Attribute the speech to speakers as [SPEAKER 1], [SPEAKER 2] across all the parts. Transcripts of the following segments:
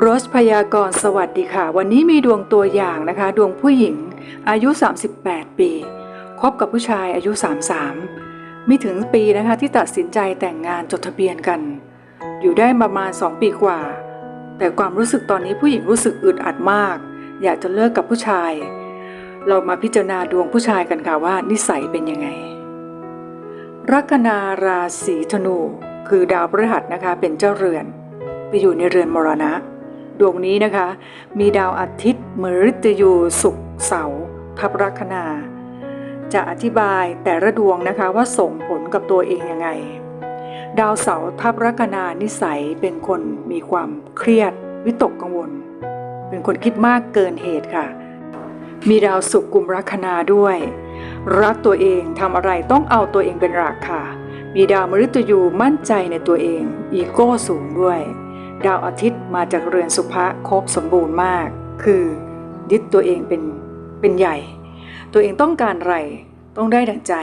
[SPEAKER 1] โรสพยากรณ์สวัสดีค่ะ วันนี้มีดวงตัวอย่างนะคะ ดวงผู้หญิง อายุ 38 ปีคบกับผู้ชายอายุ 33ม่ถึงปีนะคะที่ตัดสินใจแต่งงานจดทะเบียนกัน อยู่ได้ประมาณ 2 ปีกว่า แต่ความรู้สึกตอนนี้ผู้หญิงรู้สึกอึดอัดมาก อยากจะเลิกกับผู้ชาย เรามาพิจารณาดวงผู้ชายกันค่ะว่านิสัยเป็นยังไง ลัคนาราศีธนู คือดาวพฤหัสนะคะเป็นเจ้าเรือน ไปอยู่ในเรือนมรณะ ดวงนี้นะคะ มีดาวอาทิตย์มฤตยูศุกเสาทับลัคนา จะอธิบายแต่ละดวงนะคะว่าส่งผลกับตัวเองยังไง ดาวเสาทับลัคนานิสัยเป็นคนมีความเครียดวิตกกังวล เป็นคนคิดมากเกินเหตุค่ะ มีดาวศุกร์กุมลัคนาด้วย รักตัวเองทำอะไรต้องเอาตัวเองเป็นหลักค่ะ มีดาวมฤตยูมั่นใจในตัวเอง อีโก้สูงด้วย ดาวอาทิตย์มาจากเรือนสุภะครบสมบูรณ์มาก คือยึดตัวเองเป็นเป็นใหญ่ ตัวเองต้องการอะไรต้องได้ดังใจ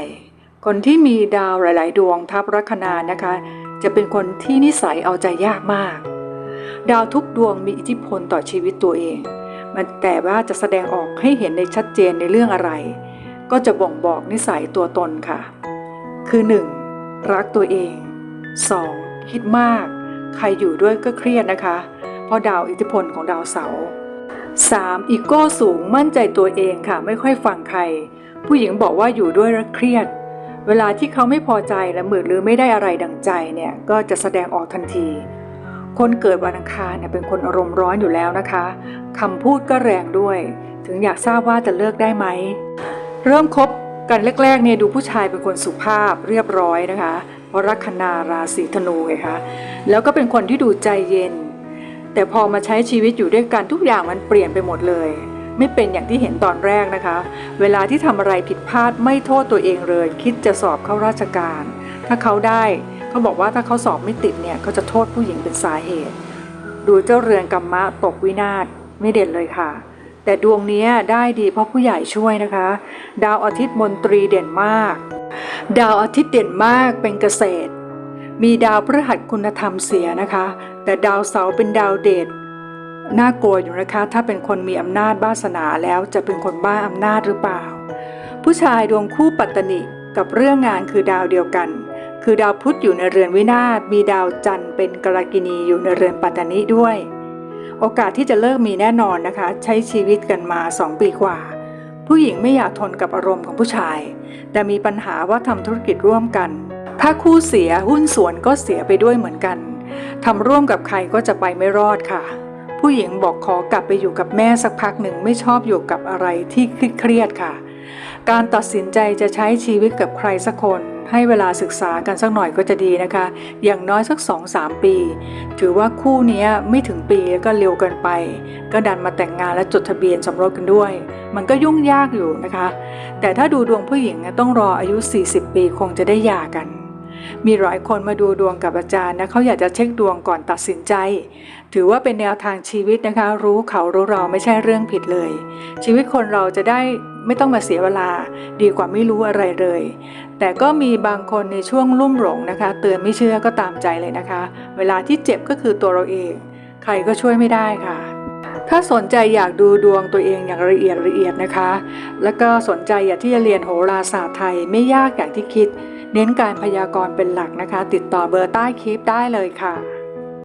[SPEAKER 1] คนที่มีดาวหลาย ๆ ดวงทับลัคนานะคะ จะเป็นคนที่นิสัยเอาใจยากมาก ดาวทุกดวงมีอิทธิพลต่อชีวิตตัวเองมันแต่ว่าจะแสดงออกให้เห็นในชัดเจนในเรื่องอะไร ก็จะบ่งบอกนิสัยตัวตนค่ะ คือ 1. รักตัวเอง 2. คิดมาก ใครอยู่ด้วยก็เครียดนะคะ เพราะดาวอิทธิพลของดาวเสาร์ 3. อีโก้สูงมั่นใจตัวเองค่ะ ไม่ค่อยฟังใคร ผู้หญิงบอกว่าอยู่ด้วยแล้วเครียด เวลาที่เขาไม่พอใจและหมือหรือไม่ได้อะไรดังใจเนี่ย ก็จะแสดงออกทันที คนเกิดวันอังคารเนี่ยเป็นคนอารมณ์ร้อนอยู่แล้วนะคะคำพูดก็แรงด้วย ถึงอยากทราบว่าจะเลิกได้ไหม เริ่มคบกันแรกๆเนี่ยดูผู้ชายเป็นคนสุภาพเรียบร้อยนะคะ เพราะลัคนาราศีธนูไงคะแล้วก็เป็นคนที่ดูใจเย็น แต่พอมาใช้ชีวิตอยู่ด้วยกันทุกอย่างมันเปลี่ยนไปหมดเลย ไม่เป็นอย่างที่เห็นตอนแรกนะคะ เวลาที่ทำอะไรผิดพลาดไม่โทษตัวเองเลย คิดจะสอบเข้าราชการ ถ้าเขาได้เขาบอกว่าถ้าเขาสอบไม่ติดเนี่ยเขาจะโทษผู้หญิงเป็นสาเหตุ ดูเจ้าเรือนกรรมะตกวินาศไม่เด่นเลยค่ะแต่ดวงนี้ได้ดีเพราะผู้ใหญ่ช่วยนะคะ ดาวอาทิตย์มนตรีเด่นมาก ดาวอาทิตย์เด่นมากเป็นเกษตร มีดาวพฤหัสคุณธรรมเสียนะคะ แต่ดาวเสาร์เป็นดาวเดชน่ากลัวอยู่นะคะ ถ้าเป็นคนมีอำนาจบ้าสนาแล้วจะเป็นคนบ้าอำนาจหรือเปล่า ผู้ชายดวงคู่ปัตตนิกับเรื่องงานคือดาวเดียวกัน คือดาวพุธอยู่ในเรือนวินาศมีดาวจันทร์เป็นกรกินีอยู่ในเรือนปัตตนิด้วย โอกาสที่จะเลิกมีแน่นอนนะคะ ใช้ชีวิตกันมา 2 ปีกว่า ผู้หญิงไม่อยากทนกับอารมณ์ของผู้ชาย แต่มีปัญหาว่าทำธุรกิจร่วมกัน ถ้าคู่เสียหุ้นส่วนก็เสียไปด้วยเหมือนกันทำร่วมกับใครก็จะไปไม่รอดค่ะ ผู้หญิงบอกขอกลับไปอยู่กับแม่สักพักหนึ่งไม่ชอบอยู่กับอะไรที่เครียดค่ะ การตัดสินใจจะใช้ชีวิตกับใครสักคน ให้เวลาศึกษากันสักหน่อยก็จะดีนะคะ อย่างน้อยสัก 2-3 ปี ถือว่าคู่นี้ไม่ถึงปีก็เร็วเกินไป ก็ดันมาแต่งงานและจดทะเบียนสมรสกันด้วย มันก็ยุ่งยากอยู่นะคะ แต่ถ้าดูดวงผู้หญิงต้องรออายุ 40 ปีคงจะได้หย่ากัน มีหลายคนมาดูดวงกับอาจารย์นะเขาอยากจะเช็คดวงก่อนตัดสินใจ ถือว่าเป็นแนวทางชีวิตนะคะ รู้เขารู้เราไม่ใช่เรื่องผิดเลย ชีวิตคนเราจะได้ไม่ต้องมาเสียเวลา ดีกว่าไม่รู้อะไรเลย แต่ก็มีบางคนในช่วงลุ่มหลงนะคะ เตือนไม่เชื่อก็ตามใจเลยนะคะ เวลาที่เจ็บก็คือตัวเราเอง ใครก็ช่วยไม่ได้ค่ะถ้าสนใจอยากดูดวงตัวเองอย่างละเอียดละเอียดนะคะ แล้วก็สนใจอยากที่จะเรียนโหราศาสตร์ไทยไม่ยากอย่างที่คิด เน้นการพยากรณ์เป็นหลักนะคะ ติดต่อเบอร์ใต้คลิปได้เลยค่ะ